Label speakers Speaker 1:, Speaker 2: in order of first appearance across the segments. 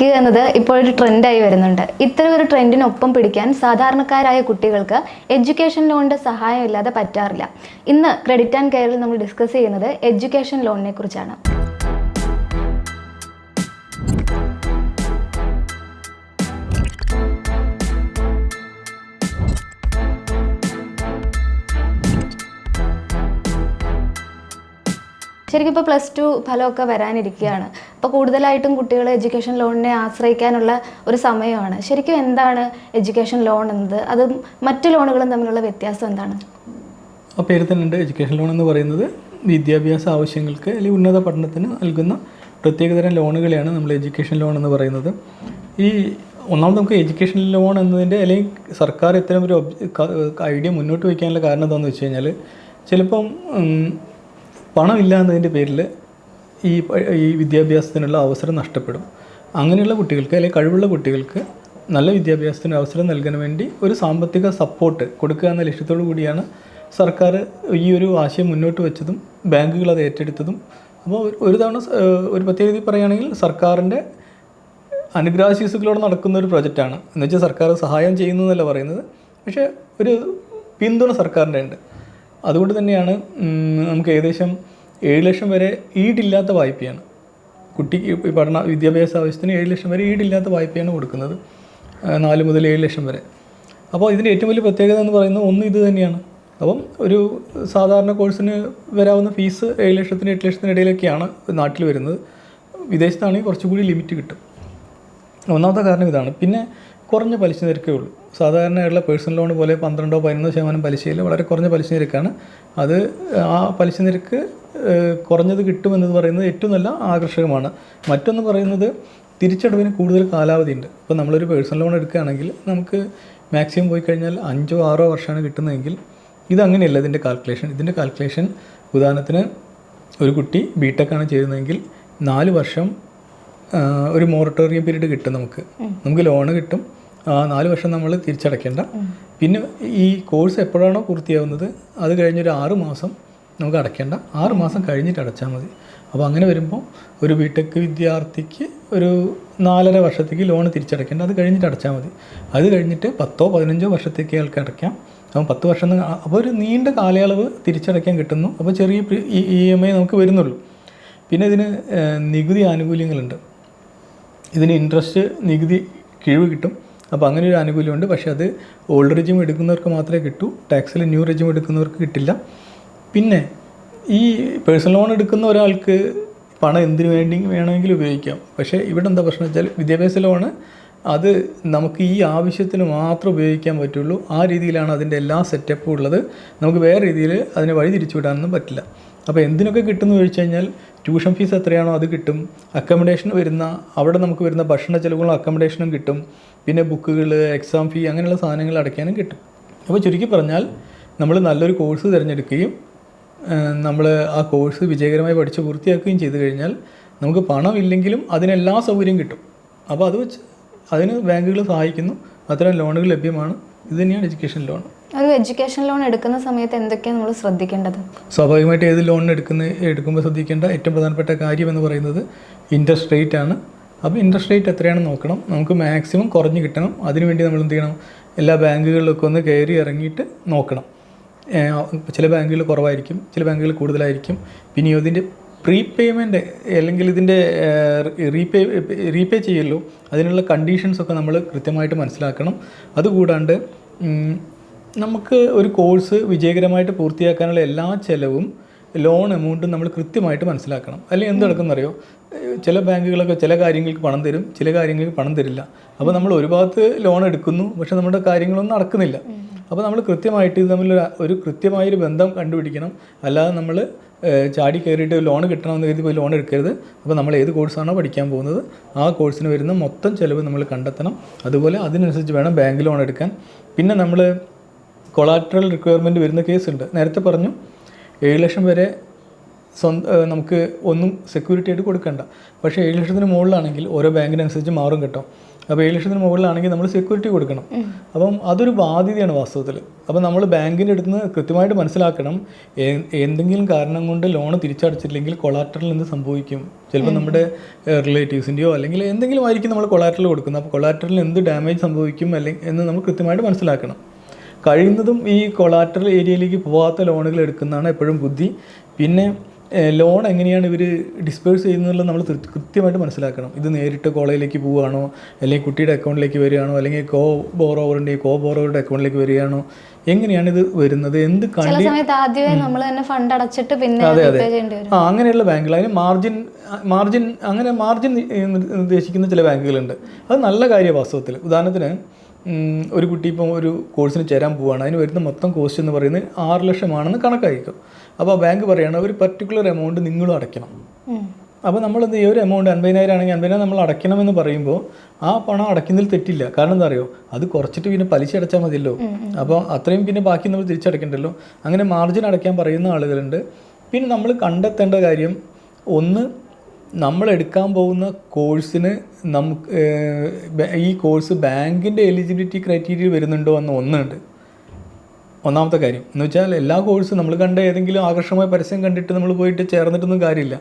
Speaker 1: പഠിക്കുക എന്നത് ഇപ്പോഴൊരു ട്രെൻഡായി വരുന്നുണ്ട്. ഇത്തരം ഒരു ട്രെൻഡിനൊപ്പം പിടിക്കാൻ സാധാരണക്കാരായ കുട്ടികൾക്ക് എഡ്യൂക്കേഷൻ ലോണിന്റെ സഹായമില്ലാതെ പറ്റാറില്ല. ഇന്ന് ക്രെഡിറ്റ് ആൻഡ് കെയറിൽ നമ്മൾ ഡിസ്കസ് ചെയ്യുന്നത് എഡ്യൂക്കേഷൻ ലോണിനെ കുറിച്ചാണ്. ശരിക്കും ഇപ്പോൾ പ്ലസ് ടു ഫലമൊക്കെ വരാനിരിക്കുകയാണ്. അപ്പോൾ കൂടുതലായിട്ടും കുട്ടികൾ എഡ്യൂക്കേഷൻ ലോണിനെ ആശ്രയിക്കാനുള്ള ഒരു സമയമാണ്. ശരിക്കും എന്താണ് എഡ്യൂക്കേഷൻ ലോൺ എന്നത്? അത് മറ്റു ലോണുകളും തമ്മിലുള്ള വ്യത്യാസം എന്താണ്?
Speaker 2: ആ പേര് തന്നെ ഉണ്ട് എഡ്യൂക്കേഷൻ ലോൺ എന്ന് പറയുന്നത് വിദ്യാഭ്യാസ ആവശ്യങ്ങൾക്ക് അല്ലെങ്കിൽ ഉന്നത പഠനത്തിന് നൽകുന്ന പ്രത്യേകതരം ലോണുകളെയാണ് നമ്മൾ എഡ്യൂക്കേഷൻ ലോൺ എന്ന് പറയുന്നത്. ഈ ഒന്നാമത് നമുക്ക് എഡ്യൂക്കേഷൻ ലോൺ എന്നതിന്റെ അല്ലെങ്കിൽ സർക്കാർ ഇത്തരം ഒരു ഐഡിയ മുന്നോട്ട് വയ്ക്കാനുള്ള കാരണം എന്താണെന്ന് വെച്ച് കഴിഞ്ഞാൽ ചിലപ്പം പണമില്ല എന്നതിന്റെ പേരിൽ ഈ ഈ വിദ്യാഭ്യാസത്തിനുള്ള അവസരം നഷ്ടപ്പെടും. അങ്ങനെയുള്ള കുട്ടികൾക്ക് അല്ലെങ്കിൽ കഴിവുള്ള കുട്ടികൾക്ക് നല്ല വിദ്യാഭ്യാസത്തിന് അവസരം നൽകാൻ വേണ്ടി ഒരു സാമ്പത്തിക സപ്പോർട്ട് കൊടുക്കുക എന്ന ലക്ഷ്യത്തോടു കൂടിയാണ് സർക്കാർ ഈ ഒരു ആശയം മുന്നോട്ട് വെച്ചതും ബാങ്കുകൾ അത് ഏറ്റെടുത്തതും. അപ്പോൾ ഒരു- തവണ ഒരു പ്രത്യേക പ്രത്യേകത പറയുകയാണെങ്കിൽ സർക്കാരിന്റെ അനുഗ്രഹശീസുകളോട് നടക്കുന്ന ഒരു പ്രൊജക്റ്റാണ്. എന്നുവെച്ചാൽ സർക്കാർ സഹായം ചെയ്യുന്നു എന്നല്ല പറയുന്നത്. പക്ഷേ ഒരു പിന്തുണ സർക്കാരിന്റെ ഉണ്ട്. അതുകൊണ്ട് തന്നെയാണ് നമുക്ക് ഏകദേശം ഏഴ് ലക്ഷം വരെ ഈടില്ലാത്ത വായ്പയാണ്. കുട്ടിക്ക് പഠന വിദ്യാഭ്യാസ ആവശ്യത്തിന് ഏഴ് ലക്ഷം വരെ ഈടില്ലാത്ത വായ്പയാണ് കൊടുക്കുന്നത്. നാല് മുതൽ ഏഴ് ലക്ഷം വരെ. അപ്പോൾ ഇതിന്റെ ഏറ്റവും വലിയ പ്രത്യേകത എന്ന് പറയുന്നത് ഒന്ന് ഇത് തന്നെയാണ്. അപ്പം ഒരു സാധാരണ കോഴ്സിന് വരാവുന്ന ഫീസ് ഏഴ് ലക്ഷത്തിന് എട്ട് ലക്ഷത്തിന് ഇടയിലൊക്കെയാണ് നാട്ടിൽ വരുന്നത്. വിദേശത്താണെങ്കിൽ കുറച്ചുകൂടി ലിമിറ്റ് കിട്ടും. ഒന്നാമത്തെ കാരണം ഇതാണ്. പിന്നെ കുറഞ്ഞ പലിശ നിരക്കേ ഉള്ളൂ. സാധാരണയുള്ള പേഴ്സണൽ ലോൺ പോലെ പന്ത്രണ്ടോ പതിനൊന്നോ ശതമാനം പലിശയിൽ വളരെ കുറഞ്ഞ പലിശ നിരക്കാണ്. അത് ആ പലിശ നിരക്ക് കുറഞ്ഞത് കിട്ടുമെന്നത് പറയുന്നത് ഏറ്റവും നല്ല ആകർഷകമാണ്. മറ്റൊന്ന് പറയുന്നത് തിരിച്ചടവിന് കൂടുതൽ കാലാവധി ഉണ്ട് ഇപ്പോൾ നമ്മളൊരു പേഴ്സണൽ ലോൺ എടുക്കുകയാണെങ്കിൽ നമുക്ക് മാക്സിമം പോയി കഴിഞ്ഞാൽ അഞ്ചോ ആറോ വർഷമാണ് കിട്ടുന്നതെങ്കിൽ ഇതങ്ങനെയല്ല ഇതിന്റെ കാൽക്കുലേഷൻ. ഇതിന്റെ കാൽക്കുലേഷൻ ഉദാഹരണത്തിന് ഒരു കുട്ടി ബി ടെക്കാണ് ചെയ്യുന്നതെങ്കിൽ നാല് വർഷം ഒരു മോറട്ടോറിയം പീരീഡ് കിട്ടും നമുക്ക്. നമുക്ക് ലോണ് കിട്ടും. നാല് വർഷം നമ്മൾ തിരിച്ചടയ്ക്കേണ്ട. പിന്നെ ഈ കോഴ്സ് എപ്പോഴാണോ പൂർത്തിയാവുന്നത് അത് കഴിഞ്ഞൊരു ആറ് മാസം നമുക്ക് അടയ്ക്കേണ്ട. ആറ് മാസം കഴിഞ്ഞിട്ട് അടച്ചാൽ മതി. അപ്പോൾ അങ്ങനെ വരുമ്പോൾ ഒരു ബിടെക് വിദ്യാർത്ഥിക്ക് ഒരു നാലര വർഷത്തേക്ക് ലോൺ തിരിച്ചടയ്ക്കേണ്ട. അത് കഴിഞ്ഞിട്ട് അടച്ചാൽ മതി. അത് കഴിഞ്ഞിട്ട് പത്തോ പതിനഞ്ചോ വർഷത്തേക്ക് അയാൾക്ക് അടയ്ക്കാം. അപ്പം പത്ത് വർഷം അപ്പോൾ ഒരു നീണ്ട കാലയളവ് തിരിച്ചടയ്ക്കാൻ കിട്ടുന്നു. അപ്പോൾ ചെറിയ ഇ എം ഐ നമുക്ക് വരുന്നുള്ളൂ. പിന്നെ ഇതിന് നികുതി ആനുകൂല്യങ്ങളുണ്ട്. ഇതിന് ഇൻട്രസ്റ്റ് നികുതി കിഴിവ് കിട്ടും. അപ്പോൾ അങ്ങനെ ഒരു ആനുകൂല്യമുണ്ട്. പക്ഷേ അത് ഓൾഡ് റെജിം എടുക്കുന്നവർക്ക് മാത്രമേ കിട്ടൂ. ടാക്സിൽ ന്യൂ റെജിം എടുക്കുന്നവർക്ക് കിട്ടില്ല. പിന്നെ ഈ പേഴ്സണൽ ലോൺ എടുക്കുന്ന ഒരാൾക്ക് പണം എന്തിനു വേണ്ടി വേണമെങ്കിലും ഉപയോഗിക്കാം. പക്ഷേ ഇവിടെ എന്താ പ്രശ്നം വെച്ചാൽ വിദ്യാഭ്യാസ ലോണ് അത് നമുക്ക് ഈ ആവശ്യത്തിന് മാത്രം ഉപയോഗിക്കാൻ പറ്റുള്ളൂ. ആ രീതിയിലാണ് അതിന്റെ എല്ലാ സെറ്റപ്പും ഉള്ളത്. നമുക്ക് വേറെ രീതിയിൽ അതിനെ വഴി തിരിച്ചു വിടാനൊന്നും പറ്റില്ല. അപ്പോൾ എന്തിനൊക്കെ കിട്ടുമെന്ന് ചോദിച്ചു കഴിഞ്ഞാൽ ട്യൂഷൻ ഫീസ് എത്രയാണോ അത് കിട്ടും. അക്കോമഡേഷൻ വരുന്ന അവിടെ നമുക്ക് വരുന്ന ഭക്ഷണ ചിലവുകളും അക്കോമഡേഷനും കിട്ടും. പിന്നെ ബുക്കുകൾ എക്സാം ഫീ അങ്ങനെയുള്ള സാധനങ്ങൾ അടയ്ക്കാനും കിട്ടും. അപ്പോൾ ചുരുക്കി പറഞ്ഞാൽ നമ്മൾ നല്ലൊരു കോഴ്സ് തിരഞ്ഞെടുക്കുകയും നമ്മൾ ആ കോഴ്സ് വിജയകരമായി പഠിച്ച് പൂർത്തിയാക്കുകയും ചെയ്തു കഴിഞ്ഞാൽ നമുക്ക് പണം ഇല്ലെങ്കിലും അതിനെല്ലാ സൗകര്യം കിട്ടും. അപ്പോൾ അത് വെച്ച് അതിന് ബാങ്കുകൾ സഹായിക്കുന്നു. അത്തരം ലോണുകൾ ലഭ്യമാണ്. ഇത് തന്നെയാണ് എഡ്യൂക്കേഷൻ ലോൺ
Speaker 1: ഒരു എഡ്യൂക്കേഷൻ ലോൺ എടുക്കുന്ന സമയത്ത് എന്തൊക്കെയാണ് നമ്മൾ ശ്രദ്ധിക്കേണ്ടത്?
Speaker 2: സ്വാഭാവികമായിട്ട് ഏത് ലോൺ എടുക്കുന്ന എടുക്കുമ്പോൾ ശ്രദ്ധിക്കേണ്ട ഏറ്റവും പ്രധാനപ്പെട്ട കാര്യം എന്ന് പറയുന്നത് ഇൻട്രസ്റ്റ് റേറ്റ് ആണ്. അപ്പോൾ ഇൻട്രസ്റ്റ് റേറ്റ് എത്രയാണെന്ന് നോക്കണം. നമുക്ക് മാക്സിമം കുറഞ്ഞ് കിട്ടണം. അതിനുവേണ്ടി നമ്മൾ എന്ത് ചെയ്യണം? എല്ലാ ബാങ്കുകളിലൊക്കെ ഒന്ന് കയറി ഇറങ്ങിയിട്ട് നോക്കണം. ചില ബാങ്കുകൾ കുറവായിരിക്കും ചില ബാങ്കുകൾ കൂടുതലായിരിക്കും. പിന്നെ ഇതിന്റെ പ്രീ പേയ്മെന്റ് അല്ലെങ്കിൽ ഇതിന്റെ റീപേ റീപേ ചെയ്യല്ലോ. അതിനുള്ള കണ്ടീഷൻസൊക്കെ നമ്മൾ കൃത്യമായിട്ട് മനസ്സിലാക്കണം. അതുകൂടാണ്ട് നമുക്ക് ഒരു കോഴ്സ് വിജയകരമായിട്ട് പൂർത്തിയാക്കാനുള്ള എല്ലാ ചിലവും ലോൺ എമൗണ്ടും നമ്മൾ കൃത്യമായിട്ട് മനസ്സിലാക്കണം. അല്ലെങ്കിൽ എന്ത് നടക്കുന്നറിയോ? ചില ബാങ്കുകളൊക്കെ ചില കാര്യങ്ങൾക്ക് പണം തരും ചില കാര്യങ്ങൾക്ക് പണം തരില്ല. അപ്പോൾ നമ്മൾ ഒരു ഭാഗത്ത് ലോൺ എടുക്കുന്നു പക്ഷെ നമ്മുടെ കാര്യങ്ങളൊന്നും നടക്കുന്നില്ല. അപ്പോൾ നമ്മൾ കൃത്യമായിട്ട് ഇത് തമ്മിൽ ഒരു- ഒരു കൃത്യമായൊരു ബന്ധം കണ്ടുപിടിക്കണം. അല്ലാതെ നമ്മൾ ചാടി കയറിയിട്ട് ലോൺ കിട്ടണമെന്ന് കരുതി പോയി ലോൺ എടുക്കരുത്. അപ്പോൾ നമ്മൾ ഏത് കോഴ്സാണോ പഠിക്കാൻ പോകുന്നത് ആ കോഴ്സിന് വരുന്ന മൊത്തം ചിലവ് നമ്മൾ കണ്ടെത്തണം. അതുപോലെ അതിനനുസരിച്ച് വേണം ബാങ്ക് ലോൺ എടുക്കാൻ. പിന്നെ നമ്മൾ കൊളാട്രൽ റിക്വയർമെന്റ് വരുന്ന കേസുണ്ട് നേരത്തെ പറഞ്ഞു ഏഴ് ലക്ഷം വരെ സ്വന്തം നമുക്ക് ഒന്നും സെക്യൂരിറ്റി ആയിട്ട് കൊടുക്കണ്ട. പക്ഷേ ഏഴ് ലക്ഷത്തിന് മുകളിലാണെങ്കിൽ ഓരോ ബാങ്കിനനുസരിച്ച് മാറും കേട്ടോ. അപ്പോൾ ഏഴ് ലക്ഷത്തിന് മുകളിലാണെങ്കിൽ നമ്മൾ സെക്യൂരിറ്റി കൊടുക്കണം. അപ്പം അതൊരു ബാധ്യതയാണ് വാസ്തവത്തിൽ. അപ്പം നമ്മൾ ബാങ്കിന്റെ അടുത്ത് നിന്ന് കൃത്യമായിട്ട് മനസ്സിലാക്കണം എന്തെങ്കിലും കാരണം കൊണ്ട് ലോൺ തിരിച്ചടച്ചില്ലെങ്കിൽ കൊളാറ്ററിൽ എന്ത് സംഭവിക്കും. ചിലപ്പോൾ നമ്മുടെ റിലേറ്റീവ്സിന്റെയോ അല്ലെങ്കിൽ എന്തെങ്കിലും ആയിരിക്കും നമ്മൾ കൊളാറ്ററിൽ കൊടുക്കുന്നത്. അപ്പോൾ കൊളാറ്ററിൽ എന്ത് ഡാമേജ് സംഭവിക്കും അല്ലെങ്കിൽ എന്ന് നമ്മൾ കൃത്യമായിട്ട് മനസ്സിലാക്കണം. കഴിയുന്നതും ഈ കൊളാറ്ററൽ ഏരിയയിലേക്ക് പോകാത്ത ലോണുകൾ എടുക്കുന്നതാണ് എപ്പോഴും ബുദ്ധി. പിന്നെ ലോൺ എങ്ങനെയാണ് ഇവർ ഡിസ്പേഴ്സ് ചെയ്യുന്നതെന്നുള്ളത് നമ്മൾ കൃത്യമായിട്ട് മനസ്സിലാക്കണം. ഇത് നേരിട്ട് കോളേജിലേക്ക് പോവുകയാണോ? അല്ലെങ്കിൽ കുട്ടിയുടെ അക്കൗണ്ടിലേക്ക് വരികയാണോ? അല്ലെങ്കിൽ കോ ബോറോവറിന്റെ കോ ബോറോവറുടെ അക്കൗണ്ടിലേക്ക് വരികയാണോ? എങ്ങനെയാണ് ഇത് വരുന്നത്? എന്ത് കണ്ടി അതെ അതെ. ആ അങ്ങനെയുള്ള ബാങ്കുകൾ. അതിന് മാർജിൻ മാർജിൻ അങ്ങനെ മാർജിൻ നിർദ്ദേശിക്കുന്ന ചില ബാങ്കുകളുണ്ട്. അത് നല്ല കാര്യമാണ് വാസ്തവത്തിൽ. ഉദാഹരണത്തിന് ഒരു കുട്ടി ഇപ്പം ഒരു കോഴ്സിന് ചേരാൻ പോവുകയാണ് അതിന് വരുന്ന മൊത്തം കോസ്റ്റ് എന്ന് പറയുന്നത് ആറ് ലക്ഷമാണെന്ന് കണക്കായിരിക്കും. അപ്പോൾ ബാങ്ക് പറയുകയാണ് ഒരു പർട്ടിക്കുലർ എമൗണ്ട് നിങ്ങളും അടയ്ക്കണം. അപ്പോൾ നമ്മൾ ഈ ഒരു എമൗണ്ട് അൻപതിനായിരം ആണെങ്കിൽ അൻപതിനായിരം നമ്മൾ അടയ്ക്കണമെന്ന് പറയുമ്പോൾ ആ പണം അടയ്ക്കുന്നതിൽ തെറ്റില്ല. കാരണം എന്താ അറിയോ? അത് കുറച്ചിട്ട് പിന്നെ പലിശ അടച്ചാൽ മതിയല്ലോ. അപ്പോൾ അത്രയും പിന്നെ ബാക്കി നമ്മൾ തിരിച്ചടയ്ക്കണ്ടല്ലോ. അങ്ങനെ മാർജിൻ അടയ്ക്കാൻ പറയുന്ന ആളുകളുണ്ട്. പിന്നെ നമ്മൾ കണ്ടെത്തേണ്ട കാര്യം ഒന്ന് നമ്മൾ എടുക്കാൻ പോകുന്ന കോഴ്സിന് നമുക്ക് ഈ കോഴ്സ് ബാങ്കിന്റെ എലിജിബിലിറ്റി ക്രൈറ്റീരിയ വരുന്നുണ്ടോ എന്ന് ഒന്നുണ്ട്. ഒന്നാമത്തെ കാര്യം എന്ന് വെച്ചാൽ എല്ലാ കോഴ്സും നമ്മൾ കണ്ട ഏതെങ്കിലും ആകർഷകമായ പരസ്യം കണ്ടിട്ട് നമ്മൾ പോയിട്ട് ചേർന്നിട്ടൊന്നും കാര്യമില്ല.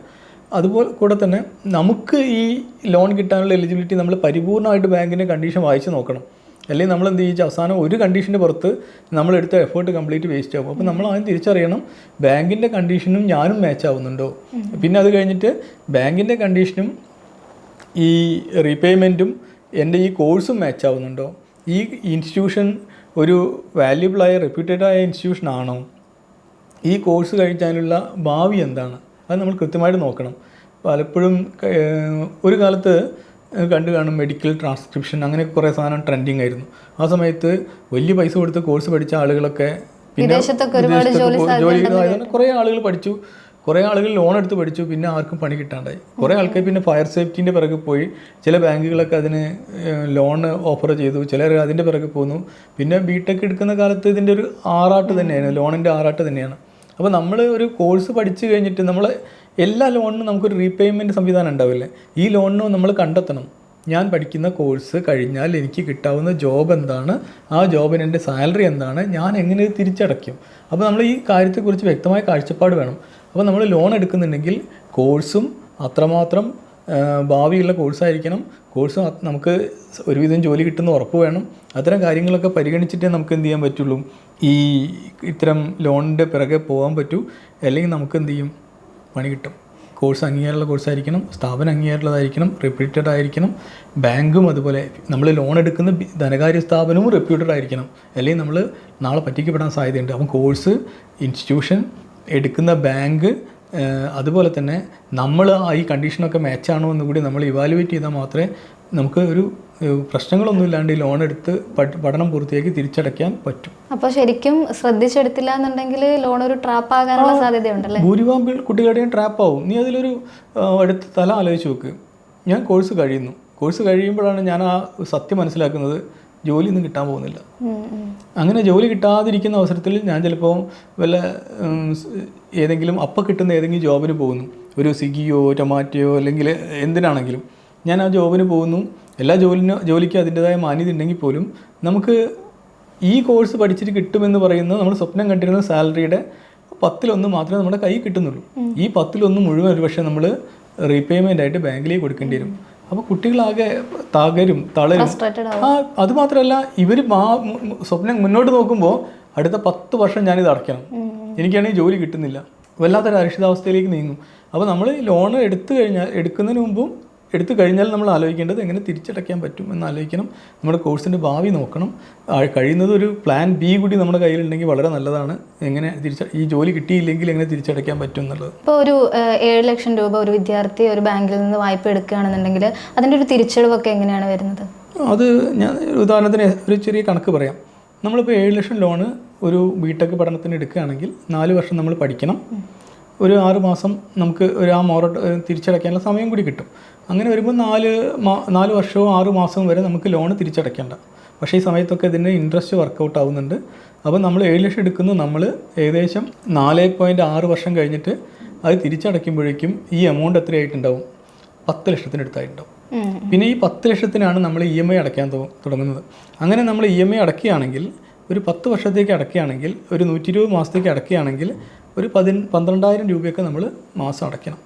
Speaker 2: അതുപോലെ കൂടെ തന്നെ നമുക്ക് ഈ ലോൺ കിട്ടാനുള്ള എലിജിബിലിറ്റി നമ്മൾ പരിപൂർണമായിട്ട് ബാങ്കിന്റെ കണ്ടീഷൻ വായിച്ച് നോക്കണം. അല്ലെങ്കിൽ നമ്മൾ എന്ത് ചെയ്യിച്ച അവസാനം ഒരു കണ്ടീഷന്റെ പുറത്ത് നമ്മളെടുത്ത എഫേർട്ട് കംപ്ലീറ്റ് വേസ്റ്റ് ആകും അപ്പോൾ നമ്മൾ ആദ്യം തിരിച്ചറിയണം ബാങ്കിന്റെ കണ്ടീഷനും ഞാനും മാച്ച് ആവുന്നുണ്ടോ? പിന്നെ അത് കഴിഞ്ഞിട്ട് ബാങ്കിന്റെ കണ്ടീഷനും ഈ റീപേയ്മെന്റും എന്റെ ഈ കോഴ്സും മാച്ച് ആവുന്നുണ്ടോ? ഈ ഇൻസ്റ്റിറ്റ്യൂഷൻ ഒരു വാല്യുബിളായ റെപ്യൂട്ടഡായ ഇൻസ്റ്റിറ്റ്യൂഷൻ ആണോ? ഈ കോഴ്സ് കഴിക്കാനുള്ള ഭാവി എന്താണ്? അത് നമ്മൾ കൃത്യമായിട്ട് നോക്കണം. പലപ്പോഴും ഒരു കാലത്ത് കണ്ടു കാണും മെഡിക്കൽ ട്രാൻസ്ക്രിപ്ഷൻ അങ്ങനെ കുറേ സാധനം ട്രെൻഡിങ് ആയിരുന്നു. ആ സമയത്ത് വലിയ പൈസ കൊടുത്ത് കോഴ്സ് പഠിച്ച ആളുകളൊക്കെ
Speaker 1: പിന്നെ ജോലി
Speaker 2: കുറേ ആളുകൾ പഠിച്ചു. കുറേ ആളുകൾ ലോൺ എടുത്ത് പഠിച്ചു. പിന്നെ ആർക്കും പണി കിട്ടാണ്ടായി. കുറേ ആൾക്കാർ പിന്നെ ഫയർ സേഫ്റ്റിന്റെ പിറകെ പോയി. ചില ബാങ്കുകളൊക്കെ അതിന് ലോൺ ഓഫർ ചെയ്തു. ചിലർ അതിന്റെ പിറകെ പോന്നു. പിന്നെ ബി ടെക് എടുക്കുന്ന കാലത്ത് ഇതിന്റെ ഒരു ആറാട്ട് തന്നെയാണ് ലോണിന്റെ ആറാട്ട് തന്നെയാണ്. അപ്പോൾ നമ്മൾ ഒരു കോഴ്സ് പഠിച്ചു കഴിഞ്ഞിട്ട് നമ്മൾ എല്ലാ ലോണിനും നമുക്കൊരു റീപേയ്മെന്റ് സംവിധാനം ഉണ്ടാവില്ലേ? ഈ ലോണിന് നമ്മൾ കണ്ടെത്തണം. ഞാൻ പഠിക്കുന്ന കോഴ്സ് കഴിഞ്ഞാൽ എനിക്ക് കിട്ടാവുന്ന ജോബ് എന്താണ്? ആ ജോബിന് എന്റെ സാലറി എന്താണ്? ഞാൻ എങ്ങനെ തിരിച്ചടയ്ക്കും? അപ്പോൾ നമ്മൾ ഈ കാര്യത്തെക്കുറിച്ച് വ്യക്തമായ കാഴ്ചപ്പാട് വേണം. അപ്പോൾ നമ്മൾ ലോൺ എടുക്കുന്നുണ്ടെങ്കിൽ കോഴ്സും അത്രമാത്രം ഭാവിയുള്ള കോഴ്സായിരിക്കണം കോഴ്സ് നമുക്ക് ഒരുവിധം ജോലി കിട്ടുന്ന ഉറപ്പ് വേണം. അത്തരം കാര്യങ്ങളൊക്കെ പരിഗണിച്ചിട്ടേ നമുക്ക് എന്ത് ചെയ്യാൻ പറ്റുള്ളൂ? ഈ ഇത്തരം ലോണിന്റെ പിറകെ പോകാൻ പറ്റൂ? അല്ലെങ്കിൽ നമുക്ക് എന്ത് ചെയ്യും? പണി കിട്ടും. കോഴ്സ് അംഗീകാരമുള്ള കോഴ്സായിരിക്കണം സ്ഥാപനം അംഗീകാരമുള്ളതായിരിക്കണം റെപ്യൂട്ടഡ് ആയിരിക്കണം. ബാങ്കും അതുപോലെ നമ്മൾ ലോൺ എടുക്കുന്ന ധനകാര്യ സ്ഥാപനവും റെപ്യൂട്ടഡ് ആയിരിക്കണം. അല്ലെങ്കിൽ നമ്മൾ നാളെ പറ്റിക്കപ്പെടാൻ സാധ്യതയുണ്ട്. അപ്പം കോഴ്സ് ഇൻസ്റ്റിറ്റ്യൂഷൻ എടുക്കുന്ന ബാങ്ക് അതുപോലെ തന്നെ നമ്മൾ ആ ഈ കണ്ടീഷനൊക്കെ മാച്ചാണോ എന്ന് കൂടി നമ്മൾ ഇവാലുവേറ്റ് ചെയ്താൽ മാത്രമേ നമുക്ക് ഒരു പ്രശ്നങ്ങളൊന്നും ഇല്ലാണ്ട് ഈ ലോൺ എടുത്ത് പഠ- പഠനം പൂർത്തിയാക്കി തിരിച്ചടയ്ക്കാൻ പറ്റും.
Speaker 1: അപ്പോൾ ശരിക്കും ശ്രദ്ധിച്ചെടുത്തില്ല എന്നുണ്ടെങ്കിൽ ലോൺ ഒരു ട്രാപ്പ് ആകാനുള്ള സാധ്യതയുണ്ടല്ലേ?
Speaker 2: ഭൂരിഭാഗം കുട്ടികളുടെയും ട്രാപ്പ് ആവും. നീ അതിലൊരു അടുത്ത തല ആലോചിച്ച് നോക്ക്. ഞാൻ കോഴ്സ് കഴിയുന്നു. കോഴ്സ് കഴിയുമ്പോഴാണ് ഞാൻ ആ സത്യം മനസ്സിലാക്കുന്നത്. ജോലിയൊന്നും കിട്ടാൻ പോകുന്നില്ല. അങ്ങനെ ജോലി കിട്ടാതിരിക്കുന്ന അവസരത്തിൽ ഞാൻ ചിലപ്പോൾ വല്ല ഏതെങ്കിലും അപ്പം കിട്ടുന്ന ഏതെങ്കിലും ജോബിന് പോകുന്നു. ഒരു സ്വിഗ്ഗിയോ ടൊമാറ്റോയോ അല്ലെങ്കിൽ എന്തിനാണെങ്കിലും ഞാൻ ആ ജോബിന് പോകുന്നു. എല്ലാ ജോലിനും ജോലിക്ക് അതിന്റെതായ മാന്യത ഉണ്ടെങ്കിൽ പോലും നമുക്ക് ഈ കോഴ്സ് പഠിച്ചിട്ട് കിട്ടുമെന്ന് പറയുന്നത് നമ്മൾ സ്വപ്നം കണ്ടിരുന്ന സാലറിയുടെ പത്തിലൊന്ന് മാത്രമേ നമ്മുടെ കൈ കിട്ടുന്നുള്ളൂ. ഈ പത്തിലൊന്ന് മുഴുവൻ ഒരു പക്ഷേ നമ്മൾ റീപേയ്മെന്റ് ആയിട്ട് ബാങ്കിലേക്ക് കൊടുക്കേണ്ടി വരും. അപ്പോൾ കുട്ടികളാകെ തകരും തളരും. ആ അത് മാത്രമല്ല ഇവർ സ്വപ്നം മുന്നോട്ട് നോക്കുമ്പോൾ അടുത്ത പത്ത് വർഷം ഞാനിത് അടയ്ക്കണം. എനിക്കാണെങ്കിൽ ജോലി കിട്ടുന്നില്ല. വല്ലാത്തൊരു അരക്ഷിതാവസ്ഥയിലേക്ക് നീങ്ങും. അപ്പോൾ നമ്മൾ ലോൺ എടുത്തു കഴിഞ്ഞാൽ എടുക്കുന്നതിന് മുമ്പും എടുത്തു കഴിഞ്ഞാൽ നമ്മൾ ആലോചിക്കേണ്ടത് എങ്ങനെ തിരിച്ചടയ്ക്കാൻ പറ്റും എന്ന് ആലോചിക്കണം. നമ്മുടെ കോഴ്സിന്റെ ഭാവി നോക്കണം. കഴിയുന്നത് ഒരു പ്ലാൻ ബി കൂടി നമ്മുടെ കയ്യിലുണ്ടെങ്കിൽ വളരെ നല്ലതാണ്. എങ്ങനെ തിരിച്ച ഈ ജോലി കിട്ടിയില്ലെങ്കിൽ എങ്ങനെ തിരിച്ചടയ്ക്കാൻ പറ്റും എന്നുള്ളത്.
Speaker 1: ഇപ്പോൾ ഒരു ഏഴ് ലക്ഷം രൂപ ഒരു വിദ്യാർത്ഥി ഒരു ബാങ്കിൽ നിന്ന് വായ്പ എടുക്കുകയാണെന്നുണ്ടെങ്കിൽ അതിന്റെ ഒരു തിരിച്ചടവൊക്കെ എങ്ങനെയാണ് വരുന്നത്?
Speaker 2: അത് ഞാൻ ഒരു ഉദാഹരണത്തിന് ഒരു ചെറിയ കണക്ക് പറയാം. നമ്മളിപ്പോൾ ഏഴ് ലക്ഷം ലോണ് ഒരു ബിടെക് പഠനത്തിന് എടുക്കുകയാണെങ്കിൽ നാല് വർഷം നമ്മൾ പഠിക്കണം. ഒരു ആറ് മാസം നമുക്ക് ഒരു ആ മോറ തിരിച്ചടയ്ക്കാനുള്ള സമയം കൂടി കിട്ടും. അങ്ങനെ വരുമ്പോൾ നാല് മാ നാല് വർഷവും ആറ് മാസവും വരെ നമുക്ക് ലോൺ തിരിച്ചടയ്ക്കേണ്ട. പക്ഷേ ഈ സമയത്തൊക്കെ ഇതിന് ഇൻട്രസ്റ്റ് വർക്കൗട്ട് ആവുന്നുണ്ട്. അപ്പോൾ നമ്മൾ ഏഴ് ലക്ഷം എടുക്കുന്നു. നമ്മൾ ഏകദേശം നാല് പോയിന്റ് ആറ് വർഷം കഴിഞ്ഞിട്ട് അത് തിരിച്ചടയ്ക്കുമ്പോഴേക്കും ഈ എമൗണ്ട് എത്രയായിട്ടുണ്ടാവും? പത്ത് ലക്ഷത്തിനടുത്തായിട്ടുണ്ടാവും. പിന്നെ ഈ പത്ത് ലക്ഷത്തിനാണ് നമ്മൾ ഇ എം ഐ അടയ്ക്കാൻ തുടങ്ങുന്നത്. അങ്ങനെ നമ്മൾ ഇ എം ഐ അടയ്ക്കുകയാണെങ്കിൽ ഒരു പത്ത് വർഷത്തേക്ക് അടയ്ക്കുകയാണെങ്കിൽ ഒരു നൂറ്റി ഇരുപത് മാസത്തേക്ക് അടയ്ക്കുകയാണെങ്കിൽ ഒരു പതി പന്ത്രണ്ടായിരം രൂപയൊക്കെ നമ്മൾ മാസം അടയ്ക്കണം.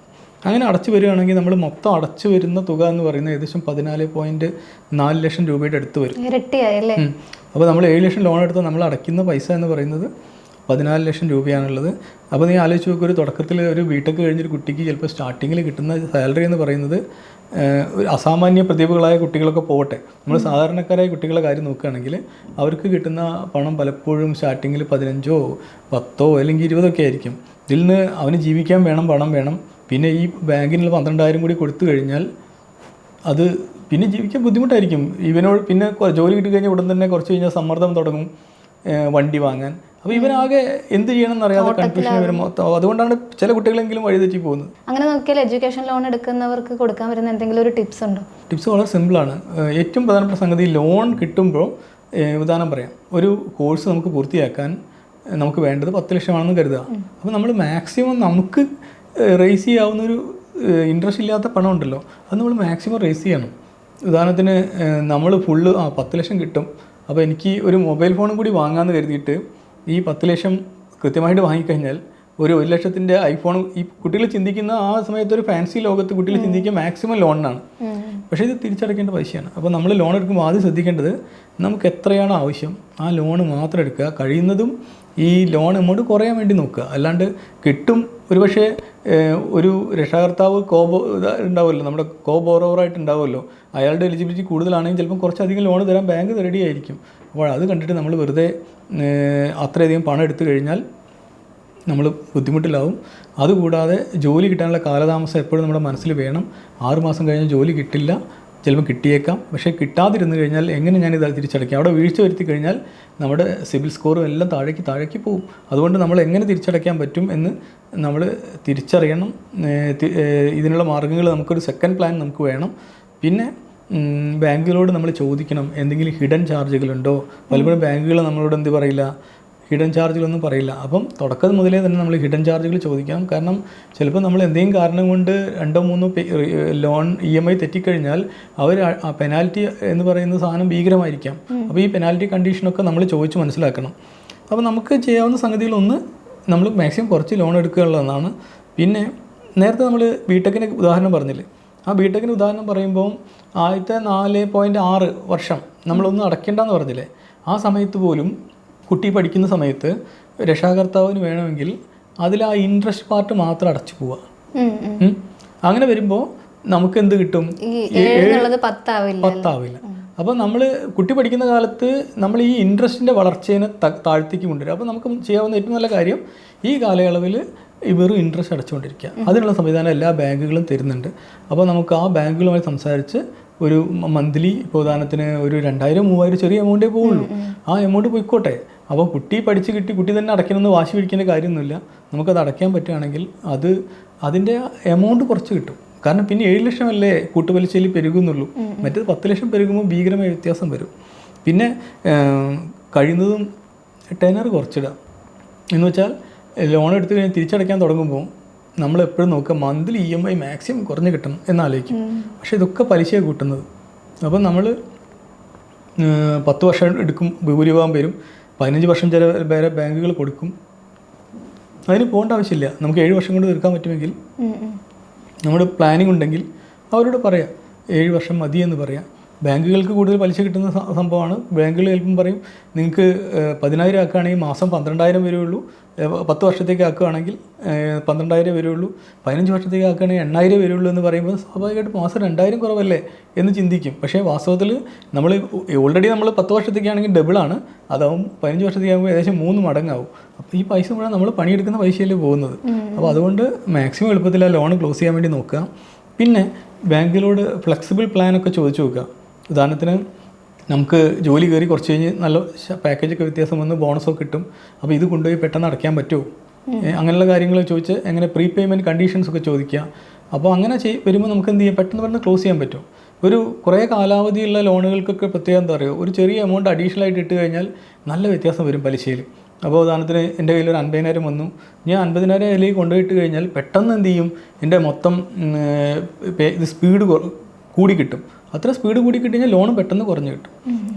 Speaker 2: അങ്ങനെ അടച്ചു വരികയാണെങ്കിൽ നമ്മൾ മൊത്തം അടച്ചു വരുന്ന തുക എന്ന് പറയുന്നത് ഏകദേശം പതിനാല് പോയിന്റ് നാല് ലക്ഷം രൂപയുടെ അടുത്ത് വരും. അപ്പോൾ നമ്മൾ ഏഴ് ലക്ഷം ലോൺ എടുത്താൽ നമ്മൾ അടയ്ക്കുന്ന പൈസ എന്ന് പറയുന്നത് പതിനാല് ലക്ഷം രൂപയാണുള്ളത്. അപ്പോൾ നീ ആലോചിച്ച് നോക്കുക ഒരു തുടക്കത്തിൽ ഒരു ബിടെക് കഴിഞ്ഞൊരു കുട്ടിക്ക് ചിലപ്പോൾ സ്റ്റാർട്ടിങ്ങിൽ കിട്ടുന്ന സാലറി എന്ന് പറയുന്നത് ഒരു അസാമാന്യ പ്രതിഭകളായ കുട്ടികളൊക്കെ പോകട്ടെ നമ്മൾ സാധാരണക്കാരായ കുട്ടികളുടെ കാര്യം നോക്കുകയാണെങ്കിൽ അവർക്ക് കിട്ടുന്ന പണം പലപ്പോഴും സ്റ്റാർട്ടിങ്ങിൽ പതിനഞ്ചോ പത്തോ അല്ലെങ്കിൽ ഇരുപതൊക്കെ ആയിരിക്കും. ഇതിൽ നിന്ന് അവന് ജീവിക്കാൻ വേണം പണം വേണം. പിന്നെ ഈ ബാങ്കിനുള്ള പന്ത്രണ്ടായിരം കൂടി കൊടുത്തു കഴിഞ്ഞാൽ അത് പിന്നെ ജീവിക്കാൻ ബുദ്ധിമുട്ടായിരിക്കും. ഇവനോട് പിന്നെ ജോലി കിട്ടി കഴിഞ്ഞാൽ ഉടൻ തന്നെ കുറച്ച് കഴിഞ്ഞാൽ സമ്മർദ്ദം തുടങ്ങും വണ്ടി വാങ്ങാൻ. അപ്പോൾ ഇവനാകെ എന്ത് ചെയ്യണം എന്നറിയാതെ കൺഫ്യൂഷൻ വരും. മൊത്തം അതുകൊണ്ടാണ് ചില കുട്ടികളെങ്കിലും വഴിതെറ്റി പോകുന്നത്.
Speaker 1: അങ്ങനെ നോക്കിയാൽ എഡ്യൂക്കേഷൻ ലോൺ എടുക്കുന്നവർക്ക് കൊടുക്കാൻ വരുന്ന എന്തെങ്കിലും ഒരു ടിപ്സ് ഉണ്ടോ?
Speaker 2: ടിപ്സ് വളരെ സിമ്പിളാണ് ആണ്. ഏറ്റവും പ്രധാനപ്പെട്ട സംഗതി ലോൺ കിട്ടുമ്പോൾ ഉദാഹരണം പറയാം. ഒരു കോഴ്സ് നമുക്ക് പൂർത്തിയാക്കാൻ നമുക്ക് വേണ്ടത് പത്ത് ലക്ഷമാണെന്ന് കരുതുക. അപ്പോൾ നമ്മൾ മാക്സിമം നമുക്ക് റേസ് ചെയ്യാവുന്ന ഒരു ഇൻട്രസ്റ്റ് ഇല്ലാത്ത പണം ഉണ്ടല്ലോ അത് നമ്മൾ മാക്സിമം റേസ് ചെയ്യണം. ഉദാഹരണത്തിന് നമ്മൾ ഫുള്ള് ആ പത്ത് ലക്ഷം കിട്ടും. അപ്പോൾ എനിക്ക് ഒരു മൊബൈൽ ഫോണും കൂടി വാങ്ങാമെന്ന് കരുതിയിട്ട് ഈ പത്ത് ലക്ഷം കൃത്യമായിട്ട് വാങ്ങിക്കഴിഞ്ഞാൽ ഒരു ഒരു ലക്ഷത്തിന്റെ ഐഫോൺ ഈ കുട്ടികൾ ചിന്തിക്കുന്ന ആ സമയത്ത് ഒരു ഫാൻസി ലോകത്ത് കുട്ടികൾ ചിന്തിക്കുക മാക്സിമം ലോണിനാണ് പക്ഷേ ഇത് തിരിച്ചടയ്ക്കേണ്ട പൈസയാണ് അപ്പോൾ നമ്മൾ ലോൺ എടുക്കുമ്പോൾ ആദ്യം ശ്രദ്ധിക്കേണ്ടത് നമുക്ക് എത്രയാണ് ആവശ്യം? ആ ലോൺ മാത്രം എടുക്കുക. കഴിയുന്നതും ഈ ലോൺ എമൗണ്ട് കുറയാൻ വേണ്ടി നോക്കുക. അല്ലാണ്ട് കിട്ടും ഒരു പക്ഷേ ഒരു രക്ഷാകർത്താവ് കോബോ ഉണ്ടാവുമല്ലോ. നമ്മുടെ കോ ബോറോവറായിട്ട് ഉണ്ടാവുമല്ലോ. അയാളുടെ എലിജിബിലിറ്റി കൂടുതലാണെങ്കിൽ ചിലപ്പം കുറച്ചധികം ലോൺ തരാൻ ബാങ്ക് റെഡി ആയിരിക്കും. അപ്പോൾ അത് കണ്ടിട്ട് നമ്മൾ വെറുതെ അത്രയധികം പണം എടുത്തു കഴിഞ്ഞാൽ നമ്മൾ ബുദ്ധിമുട്ടിലാവും. അതുകൂടാതെ ജോലി കിട്ടാനുള്ള കാലതാമസം എപ്പോഴും നമ്മുടെ മനസ്സിൽ വേണം. ആറുമാസം കഴിഞ്ഞ് ജോലി കിട്ടില്ല ചിലപ്പോൾ കിട്ടിയേക്കാം. പക്ഷേ കിട്ടാതിരുന്നു കഴിഞ്ഞാൽ എങ്ങനെ ഞാനിത് തിരിച്ചടയ്ക്കും? അവിടെ വീഴ്ച വരുത്തി കഴിഞ്ഞാൽ നമ്മുടെ സിവിൽ സ്കോറും എല്ലാം താഴേക്ക് താഴേക്ക് പോകും അതുകൊണ്ട് നമ്മൾ എങ്ങനെ തിരിച്ചടയ്ക്കാൻ പറ്റും എന്ന് നമ്മൾ തിരിച്ചറിയണം. ഇതിനുള്ള മാർഗങ്ങൾ നമുക്കൊരു സെക്കൻഡ് പ്ലാൻ നമുക്ക് വേണം. പിന്നെ ബാങ്കുകളോട് നമ്മൾ ചോദിക്കണം. എന്തെങ്കിലും ഹിഡൻ ചാർജുകളുണ്ടോ പലപ്പോഴും ബാങ്കുകൾ നമ്മളോട് എന്ത് പറയില്ല? ഹിഡൻ ചാർജുകളൊന്നും പറയില്ല. അപ്പം തുടക്കം മുതലേ തന്നെ നമ്മൾ ഹിഡൻ ചാർജുകൾ ചോദിക്കാം കാരണം ചിലപ്പോൾ നമ്മൾ എന്തെങ്കിലും കാരണം കൊണ്ട് രണ്ടോ മൂന്നോ ലോൺ ഇ എം ഐ തെറ്റിക്കഴിഞ്ഞാൽ അവർ ആ പെനാൽറ്റി എന്ന് പറയുന്ന സാധനം ഭീകരമായിരിക്കാം. അപ്പോൾ ഈ പെനാൽറ്റി കണ്ടീഷനൊക്കെ നമ്മൾ ചോദിച്ച് മനസ്സിലാക്കണം. അപ്പോൾ നമുക്ക് ചെയ്യാവുന്ന സംഗതികളൊന്ന് നമ്മൾ മാക്സിമം കുറച്ച് ലോൺ എടുക്കുക എന്നുള്ളതാണ്. പിന്നെ നേരത്തെ നമ്മൾ ബിടെക്കിന് ഉദാഹരണം പറഞ്ഞില്ലേ? ആ ബിടെക്കിന് ഉദാഹരണം പറയുമ്പോൾ ആദ്യത്തെ നാല് പോയിന്റ് ആറ് വർഷം നമ്മളൊന്നും അടയ്ക്കേണ്ടെന്ന് പറഞ്ഞില്ലേ? ആ സമയത്ത് പോലും കുട്ടി പഠിക്കുന്ന സമയത്ത് രക്ഷാകർത്താവിന് വേണമെങ്കിൽ അതിൽ ആ ഇൻട്രസ്റ്റ് പാർട്ട് മാത്രം അടച്ചു പോവുക. അങ്ങനെ വരുമ്പോൾ നമുക്ക് എന്ത് കിട്ടും?
Speaker 1: പത്താവില്ല
Speaker 2: അപ്പോൾ നമ്മൾ കുട്ടി പഠിക്കുന്ന കാലത്ത് നമ്മൾ ഈ ഇൻട്രസ്റ്റിന്റെ വളർച്ചേനെ താഴ്ത്തേക്ക് കൊണ്ടുവരും അപ്പോൾ നമുക്ക് ചെയ്യാവുന്ന ഏറ്റവും നല്ല കാര്യം ഈ കാലയളവിൽ വെറും ഇൻട്രസ്റ്റ് അടച്ചുകൊണ്ടിരിക്കുക. അതിനുള്ള സംവിധാനം എല്ലാ ബാങ്കുകളും തരുന്നുണ്ട്. അപ്പോൾ നമുക്ക് ആ ബാങ്കുകളുമായി സംസാരിച്ച് ഒരു മന്ത്ലി ഇപ്പോൾ ഉദാഹരണത്തിന് ഒരു രണ്ടായിരം മൂവായിരം ചെറിയ എമൗണ്ടേ പോവുള്ളൂ. ആ എമൗണ്ട് പോയിക്കോട്ടെ. അപ്പോൾ കുട്ടി പഠിച്ച് കിട്ടി കുട്ടി തന്നെ അടയ്ക്കണമെന്ന് വാശി പിടിക്കേണ്ട കാര്യമൊന്നുമില്ല. നമുക്കത് അടയ്ക്കാൻ പറ്റുകയാണെങ്കിൽ അത് അതിന്റെ എമൗണ്ട് കുറച്ച് കിട്ടും. കാരണം പിന്നെ ഏഴ് ലക്ഷമല്ലേ കൂട്ടുപലിശയിൽ പെരുകുന്നുള്ളൂ. മറ്റേത് പത്ത് ലക്ഷം പെരുകുമ്പോൾ ഭീകരമായ വ്യത്യാസം വരും. പിന്നെ കഴിയുന്നതും ടെനർ കുറച്ചിടാം എന്ന് വെച്ചാൽ ലോൺ എടുത്തു കഴിഞ്ഞ് തിരിച്ചടയ്ക്കാൻ തുടങ്ങുമ്പോൾ നമ്മൾ എപ്പോഴും നോക്കുക monthly E M I maximum കുറഞ്ഞ് കിട്ടണം എന്നാലോചിക്കും പക്ഷേ ഇതൊക്കെ പലിശയാണ് കൂട്ടുന്നത്. അപ്പം നമ്മൾ പത്ത് വർഷം എടുക്കും ഭൂരിഭാഗം പേരും പതിനഞ്ച് വർഷം ചില വേറെ ബാങ്കുകൾ കൊടുക്കും. അതിന് പോകേണ്ട ആവശ്യമില്ല. നമുക്ക് ഏഴ് വർഷം കൊണ്ട് തീർക്കാൻ പറ്റുമെങ്കിൽ. നമ്മുടെ പ്ലാനിംഗ് ഉണ്ടെങ്കിൽ അവരോട് പറയാം. ഏഴ് വർഷം മതി എന്ന് പറയാം. ബാങ്കുകൾക്ക് കൂടുതൽ പലിശ കിട്ടുന്ന സംഭവമാണ്. ബാങ്കുകൾ ചിലപ്പം പറയും നിങ്ങൾക്ക് പതിനായിരം ആക്കുകയാണെങ്കിൽ മാസം പന്ത്രണ്ടായിരം വരുള്ളൂ. പത്ത് വർഷത്തേക്ക് ആക്കുകയാണെങ്കിൽ പന്ത്രണ്ടായിരം വരുള്ളൂ. പതിനഞ്ച് വർഷത്തേക്ക് ആക്കുകയാണെങ്കിൽ എണ്ണായിരം വരുള്ളൂ എന്ന് പറയുമ്പോൾ സ്വാഭാവികമായിട്ട് മാസം രണ്ടായിരം കുറവല്ലേ എന്ന് ചിന്തിക്കും. പക്ഷേ വാസ്തവത്തിൽ നമ്മൾ ഓൾറെഡി നമ്മൾ പത്ത് വർഷത്തേക്കാണെങ്കിൽ ഡബിളാണ് അതാവും പതിനഞ്ച് വർഷത്തേക്ക് ആകുമ്പോൾ ഏകദേശം മൂന്ന് മടങ്ങാവും. അപ്പോൾ ഈ പൈസ മുഴുവൻ നമ്മൾ പണിയെടുക്കുന്ന പൈസയല്ലേ പോകുന്നത്. അപ്പോൾ അതുകൊണ്ട് മാക്സിമം എളുപ്പത്തിൽ ആ ലോൺ ക്ലോസ് ചെയ്യാൻ വേണ്ടി നോക്കുക. പിന്നെ ബാങ്കിലോട് ഫ്ലെക്സിബിൾ പ്ലാനൊക്കെ ചോദിച്ചു നോക്കുക. ഉദാഹരണത്തിന് നമുക്ക് ജോലി കയറി കുറച്ച് കഴിഞ്ഞ് നല്ല പാക്കേജൊക്കെ വ്യത്യാസം വന്ന് ബോണസൊക്കെ കിട്ടും. അപ്പോൾ ഇത് കൊണ്ടുപോയി പെട്ടെന്ന് അടയ്ക്കാൻ പറ്റുമോ? അങ്ങനെയുള്ള കാര്യങ്ങൾ ചോദിച്ച് എങ്ങനെ പ്രീ പേയ്മെന്റ് കണ്ടീഷൻസ് ഒക്കെ ചോദിക്കുക. അപ്പോൾ അങ്ങനെ ചെയ് വരുമ്പോൾ നമുക്ക് എന്ത് ചെയ്യാം? പെട്ടെന്ന് പെട്ടെന്ന് ക്ലോസ് ചെയ്യാൻ പറ്റും. ഒരു കുറേ കാലാവധിയുള്ള ലോണുകൾക്കൊക്കെ പ്രത്യേകം എന്താ പറയുക? ഒരു ചെറിയ എമൗണ്ട് അഡീഷണൽ ആയിട്ട് ഇട്ട് കഴിഞ്ഞാൽ നല്ല വ്യത്യാസം വരും പലിശയിൽ. അപ്പോൾ ഉദാഹരണത്തിന് എന്റെ കയ്യിൽ ഒരു അൻപതിനായിരം വന്നു. ഞാൻ അൻപതിനായിരം അതിലേക്ക് കൊണ്ടുപോയിട്ട് കഴിഞ്ഞാൽ പെട്ടെന്ന് എന്ത് ചെയ്യും? എന്റെ മൊത്തം ഇത് സ്പീഡ് കൂടി കിട്ടും. അത്ര സ്പീഡ് കൂടി കിട്ടിക്കഴിഞ്ഞാൽ ലോൺ പെട്ടെന്ന് കുറഞ്ഞു കിട്ടും.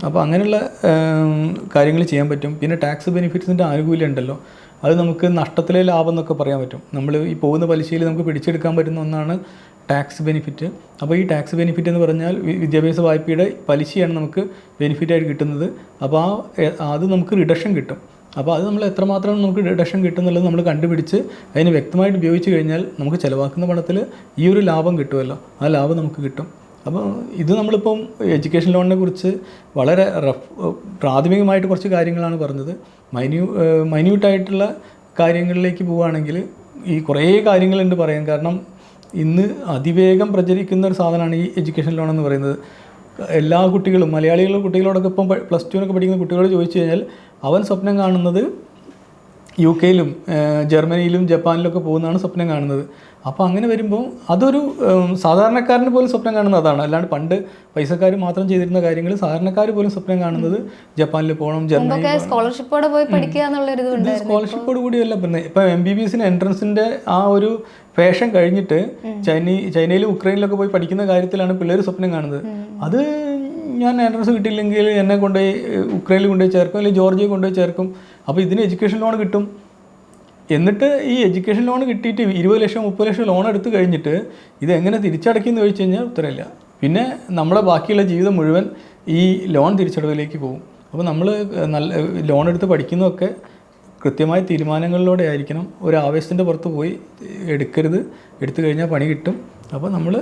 Speaker 2: അപ്പോൾ അങ്ങനെയുള്ള കാര്യങ്ങൾ ചെയ്യാൻ പറ്റും. പിന്നെ ടാക്സ് ബെനിഫിറ്റ്സിന്റെ ആനുകൂല്യം ഉണ്ടല്ലോ. അത് നമുക്ക് നഷ്ടത്തിലെ ലാഭം എന്നൊക്കെ പറയാൻ പറ്റും. നമ്മൾ ഈ പോകുന്ന പലിശയിൽ നമുക്ക് പിടിച്ചെടുക്കാൻ പറ്റുന്ന ഒന്നാണ് ടാക്സ് ബെനിഫിറ്റ് അപ്പോൾ ഈ ടാക്സ് ബെനിഫിറ്റ് എന്ന് പറഞ്ഞാൽ വിദ്യാഭ്യാസ വായ്പയുടെ പലിശയാണ് നമുക്ക് ബെനിഫിറ്റായിട്ട് കിട്ടുന്നത്. അപ്പോൾ ആ അത് നമുക്ക് റിഡക്ഷൻ കിട്ടും. അപ്പോൾ അത് നമ്മൾ എത്രമാത്രം നമുക്ക് റിഡക്ഷൻ കിട്ടുന്നുള്ളത് നമ്മൾ കണ്ടുപിടിച്ച് അതിന് വ്യക്തമായിട്ട് ഉപയോഗിച്ച് കഴിഞ്ഞാൽ നമുക്ക് ചിലവാക്കുന്ന പണത്തിൽ ഈ ഒരു ലാഭം കിട്ടുമല്ലോ. ആ ലാഭം നമുക്ക് കിട്ടും. അപ്പോൾ ഇത് നമ്മളിപ്പം എഡ്യൂക്കേഷൻ ലോണിനെ കുറിച്ച് വളരെ റഫ് പ്രാഥമികമായിട്ട് കുറച്ച് കാര്യങ്ങളാണ് പറഞ്ഞത്. മൈന്യൂ മൈന്യൂട്ടായിട്ടുള്ള കാര്യങ്ങളിലേക്ക് പോവുകയാണെങ്കിൽ ഈ കുറേ കാര്യങ്ങളുണ്ട് പറയാൻ. കാരണം ഇന്ന് അതിവേഗം പ്രചരിക്കുന്ന ഒരു സാധനമാണ് ഈ എഡ്യൂക്കേഷൻ ലോൺ എന്ന് പറയുന്നത്. എല്ലാ കുട്ടികളും മലയാളികളുടെ കുട്ടികളോടൊക്കെ ഇപ്പം പ്ലസ് ടുവിനൊക്കെ പഠിക്കുന്ന കുട്ടികളോട് ചോദിച്ചു കഴിഞ്ഞാൽ അവൻ സ്വപ്നം കാണുന്നത് യു കെയിലും ജർമ്മനിയിലും ജപ്പാനിലൊക്കെ പോകുന്നതാണ് സ്വപ്നം കാണുന്നത്. അപ്പോൾ അങ്ങനെ വരുമ്പോൾ അതൊരു സാധാരണക്കാരന് പോലും സ്വപ്നം കാണുന്നത് അതാണ്. അല്ലാണ്ട് പണ്ട് പൈസക്കാർ മാത്രം ചെയ്തിരുന്ന കാര്യങ്ങൾ സാധാരണക്കാർ പോലും സ്വപ്നം കാണുന്നത് ജപ്പാനിൽ പോകണം ജർമ്മനി
Speaker 1: സ്കോളർഷിപ്പോടെ പോയി പഠിക്കുക എന്നുള്ളൊരു
Speaker 2: സ്കോളർഷിപ്പോട് കൂടിയല്ല പിന്നെ. ഇപ്പം എം ബി ബി എസിന് എൻട്രൻസിന്റെ ആ ഒരു ഫാഷൻ കഴിഞ്ഞിട്ട് ചൈന ചൈനയിലും ഉക്രൈനിലൊക്കെ പോയി പഠിക്കുന്ന കാര്യത്തിലാണ് പിള്ളേർ സ്വപ്നം കാണുന്നത്. അത് ഞാൻ എൻട്രൻസ് കിട്ടിയില്ലെങ്കിൽ എന്നെ കൊണ്ടുപോയി ഉക്രൈനിൽ കൊണ്ടുപോയി ചേർക്കും അല്ലെങ്കിൽ ജോർജിയ കൊണ്ടുപോയി ചേർക്കും. അപ്പോൾ ഇതിന് എഡ്യൂക്കേഷൻ ലോൺ കിട്ടും. എന്നിട്ട് ഈ എഡ്യൂക്കേഷൻ ലോൺ കിട്ടിയിട്ട് ഇരുപത് ലക്ഷം മുപ്പത് ലക്ഷം ലോൺ എടുത്തു കഴിഞ്ഞിട്ട് ഇത് എങ്ങനെ തിരിച്ചടയ്ക്കുമെന്ന് ചോദിച്ചു കഴിഞ്ഞാൽ ഉത്തരമില്ല. പിന്നെ നമ്മളെ ബാക്കിയുള്ള ജീവിതം മുഴുവൻ ഈ ലോൺ തിരിച്ചടവിലേക്ക് പോകും. അപ്പോൾ നമ്മൾ നല്ല ലോൺ എടുത്ത് പഠിക്കുന്നതൊക്കെ കൃത്യമായ തീരുമാനങ്ങളിലൂടെ ആയിരിക്കണം. ഒരു ആവേശത്തിന്റെ പുറത്ത് പോയി എടുക്കരുത്. എടുത്തു കഴിഞ്ഞാൽ പണി കിട്ടും. അപ്പോൾ നമ്മൾ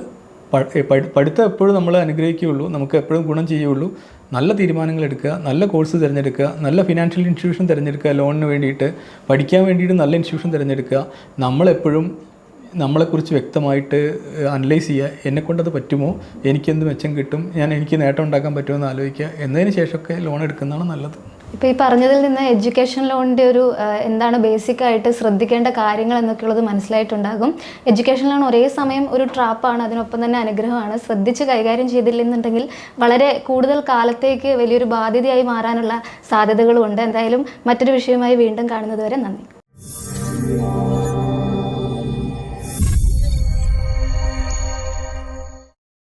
Speaker 2: പഠിത്തം എപ്പോഴും നമ്മൾ അനുഗ്രഹിക്കുകയുള്ളൂ. നമുക്ക് എപ്പോഴും ഗുണം ചെയ്യുള്ളൂ നല്ല തീരുമാനങ്ങൾ എടുക്കുക നല്ല കോഴ്സ് തിരഞ്ഞെടുക്കുക നല്ല ഫിനാൻഷ്യൽ ഇൻസ്റ്റിറ്റ്യൂഷൻ തിരഞ്ഞെടുക്കുക ലോണിന് വേണ്ടിയിട്ട് പഠിക്കാൻ വേണ്ടിയിട്ട് നല്ല ഇൻസ്റ്റിറ്റ്യൂഷൻ തിരഞ്ഞെടുക്കുക. നമ്മളെപ്പോഴും നമ്മളെക്കുറിച്ച് വ്യക്തമായിട്ട് അനലൈസ് ചെയ്യുക. എന്നെക്കൊണ്ടത് പറ്റുമോ? എനിക്കെന്ത് മെച്ചം കിട്ടും? ഞാൻ എനിക്ക് നേട്ടം ഉണ്ടാക്കാൻ പറ്റുമോ എന്ന് ആലോചിക്കുക. എന്നതിന് ശേഷമൊക്കെ ലോൺ എടുക്കുന്നതാണ് നല്ലത്.
Speaker 1: ഇപ്പോൾ ഈ പറഞ്ഞതിൽ നിന്ന് എഡ്യൂക്കേഷൻ ലോണിന്റെ ഒരു എന്താണ് ബേസിക് ആയിട്ട് ശ്രദ്ധിക്കേണ്ട കാര്യങ്ങൾ എന്നൊക്കെയുള്ളത് മനസ്സിലായിട്ടുണ്ടാകും. എഡ്യൂക്കേഷൻ ലോൺ ഒരേ സമയം ഒരു ട്രാപ്പാണ് അതിനൊപ്പം തന്നെ അനുഗ്രഹമാണ്. ശ്രദ്ധിച്ച് കൈകാര്യം ചെയ്തില്ലെന്നുണ്ടെങ്കിൽ വളരെ കൂടുതൽ കാലത്തേക്ക് വലിയൊരു ബാധ്യതയായി മാറാനുള്ള സാധ്യതകളുമുണ്ട് എന്തായാലും മറ്റൊരു വിഷയവുമായി വീണ്ടും കാണുന്നത് വരെ നന്ദി.